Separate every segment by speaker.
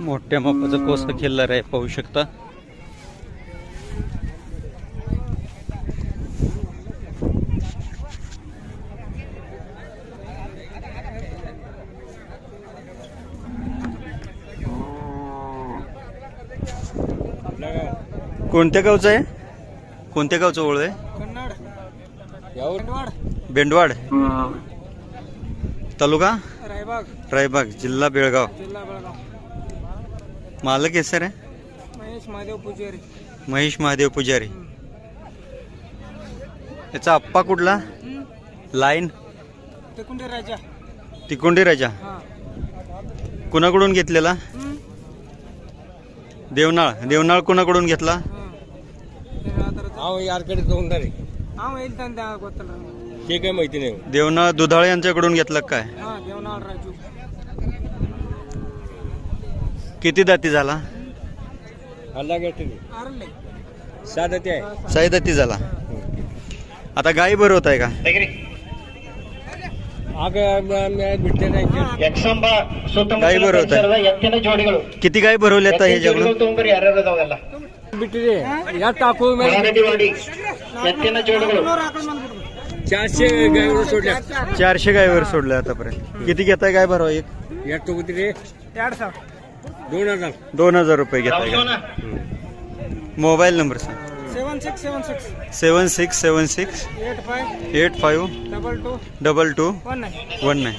Speaker 1: मोठ्या मापाचा कोस खेळणार आहे पाहू शकता. कोणत्या गावचं आहे? कोणत्या गावचं ओळ आहे? बेंडवाड तालुका
Speaker 2: रायबाग
Speaker 1: रायबाग जिल्हा बेळगाव
Speaker 2: जिल्हा बेळगाव
Speaker 1: मालक आहे सर
Speaker 2: महेश महादेव पुजारी
Speaker 1: महेश महादेव पुजारी याचा आप्पा कुठला लाईन
Speaker 2: तेकुंडे राजा
Speaker 1: तिकोंडी राजा
Speaker 2: हा
Speaker 1: कुणाकडून घेतलेला
Speaker 2: हम्म.
Speaker 1: देवनाळ देवनाळ कुणाकडून घेतला
Speaker 2: हा. ते आधाराचं-
Speaker 3: ಅವ ಯಾರ ಕಡೆ ತಗೊಂಡಾರಿ
Speaker 2: ಅವ ಎಲ್ಲಿ ತಂದೆ ಗೊತ್ತಲ್ಲ
Speaker 3: ಕೇಕೆ ಮಾಹಿತಿ ನೀವು
Speaker 1: देवनाळ दुधाळे यांच्याकडून घेतला काय
Speaker 2: हा देवनाळ राजू
Speaker 1: किती दाती झाला
Speaker 3: ಅಲ್ಲಾಗ ಎಷ್ಟಿದೆ
Speaker 2: आरले
Speaker 3: ಸಾಧ್ಯತೆ
Speaker 1: साई दाती झाला आता गाई भरवत आहे का
Speaker 3: ಆಗ ಬಿಟ್ಟೇನೆ
Speaker 4: ಯಕ್ಷಂಬ
Speaker 1: ಗಾಯಿ
Speaker 4: ಸುತ್ತಮುತ್ತಲ
Speaker 1: ಬರುತ್ತೆ.
Speaker 4: ಪರಿಸರದ ಎತ್ತಿನ ಜೋಡಿಗಳು
Speaker 1: किती गाई भरवल्या आता
Speaker 4: ಎತ್ತಿನ ಜೋಡಿಗಳು
Speaker 1: ह्याच्याकडून
Speaker 4: ತಗೊಂಬರಿ ಯಾರ್ಯಾರು ಅದಾವೆಲ್ಲ
Speaker 3: ಬಿಟ್ಟಿರಿ ಎಷ್ಟು ಹಾಕೋ ಮೇಲೆ
Speaker 4: ಮಹಾನದಿವಾಡಿ ಎತ್ತಿನ ಜೋಡಿಗಳು
Speaker 3: चारशे गायवर सोडल्या.
Speaker 1: चारशे गायवर सोडलं आतापर्यंत. किती घेताय काय भरवा एक?
Speaker 2: किती रे?
Speaker 3: दोन हजार.
Speaker 1: दोन हजार रुपये घेताय मोबाईल नंबर सांग. Seven six seven six.
Speaker 2: Seven six
Speaker 1: seven six.
Speaker 2: Eight five
Speaker 1: eight five
Speaker 2: double two
Speaker 1: double two
Speaker 3: one nine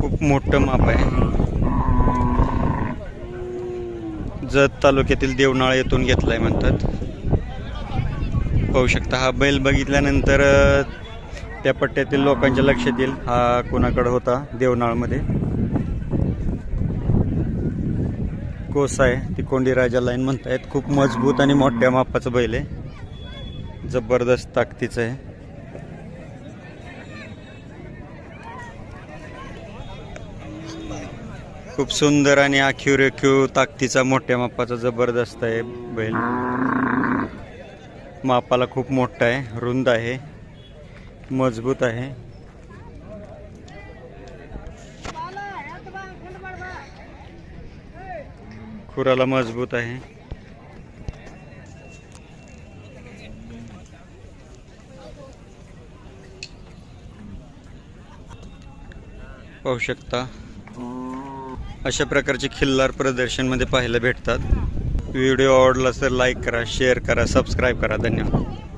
Speaker 1: खूप मोठ माप आहे. जत तालुक्यातील देवनाळा येथून घेतलाय म्हणतात. पाहू शकता. हा बैल बघितल्यानंतर त्या पट्ट्यातील लोकांच्या लक्षात येईल हा कोणाकडं होता देवनाळमध्ये. कोसा आहे ती कोंडी राजा लाईन म्हणतायत. खूप मजबूत आणि मोठ्या मापाचं बैल आहे. जबरदस्त ताकदीचं आहे. खूप सुंदर आणि आखीव रेखीव ताकदीचा मोठ्या मापाचा जबरदस्त आहे बैल. मापाला खूप मोठा आहे रुंद आहे मजबूत आहे. खुराला मजबूत आहे. पाहू शकता अशा प्रकारचे खिल्लार प्रदर्शनमध्ये पाहायला भेटतात. व्हिडिओ आवडला तर लाईक करा शेअर करा सबस्क्राईब करा. धन्यवाद.